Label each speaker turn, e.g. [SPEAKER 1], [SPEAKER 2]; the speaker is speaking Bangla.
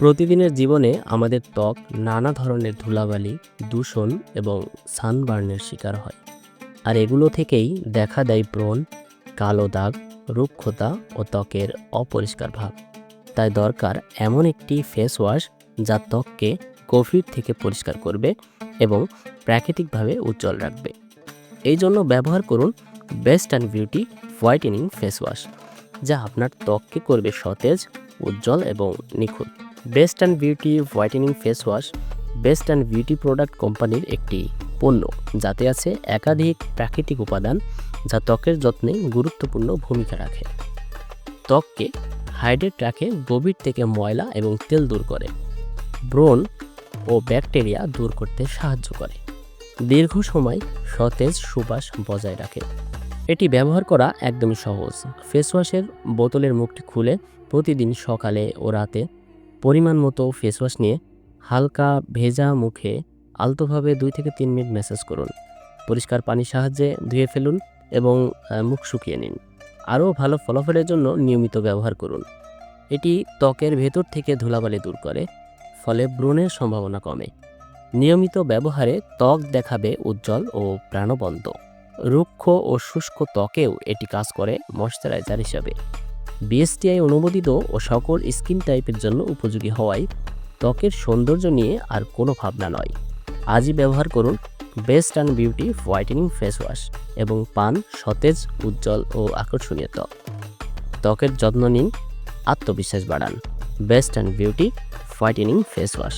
[SPEAKER 1] প্রতিদিনের জীবনে আমাদের ত্বক নানা ধরনের ধুলাবালি, দূষণ এবং সানবার্নের শিকার হয়। আর এগুলো থেকেই দেখা দেয় ব্রণ, কালো দাগ, রুক্ষতা ও ত্বকের অপরিষ্কার ভাব। তাই দরকার এমন একটি ফেস ওয়াশ যা ত্বককে কোভিড থেকে পরিষ্কার করবে এবং প্রাকৃতিকভাবে উজ্জ্বল রাখবে। এই জন্য ব্যবহার করুন best and beauty whitening face wash যা আপনার ত্বককে করবে সতেজ, উজ্জ্বল এবং নিখুঁত। Best and beauty whitening face wash best and beauty product কোম্পানির একটি পণ্য, যাতে আছে একাধিক প্রাকৃতিক উপাদান যা ত্বকের যত্নে গুরুত্বপূর্ণ ভূমিকা রাখে। ত্বককে হাইড্রেট রাখে, গভীর থেকে ময়লা এবং তেল দূর করে। ব্রণ ও ব্যাকটেরিয়া দূর করতে সাহায্য করে। দীর্ঘ সময় সতেজ সুবাস বজায় রাখে। এটি ব্যবহার করা একদমই সহজ। ফেসওয়াশের বোতলের মুখটি খুলে প্রতিদিন সকালে ও রাতে পরিমাণ মতো ফেস ওয়াশ নিয়ে হালকা ভেজা মুখে আলতোভাবে দুই থেকে তিন মিনিট ম্যাসাজ করুন। পরিষ্কার পানির সাহায্যে ধুয়ে ফেলুন এবং মুখ শুকিয়ে নিন। আরও ভালো ফলাফলের জন্য নিয়মিত ব্যবহার করুন। এটি ত্বকের ভেতর থেকে ধুলাবালি দূর করে, ফলে ব্রণের সম্ভাবনা কমে। নিয়মিত ব্যবহারে ত্বক দেখাবে উজ্জ্বল ও প্রাণবন্ত। রুক্ষ ও শুষ্ক ত্বকেও এটি কাজ করে ময়শ্চারাইজার হিসাবে। বিএসটিআই অনুমোদিত ও সকল স্কিন টাইপের জন্য উপযোগী হওয়ায় ত্বকের সৌন্দর্য নিয়ে আর কোনো ভাবনা নয়। আজই ব্যবহার করুন best and beauty whitening face wash এবং পান সতেজ, উজ্জ্বল ও আকর্ষণীয় ত্বক। ত্বকের যত্ন নিন, আত্মবিশ্বাস বাড়ান। Best and beauty whitening face wash.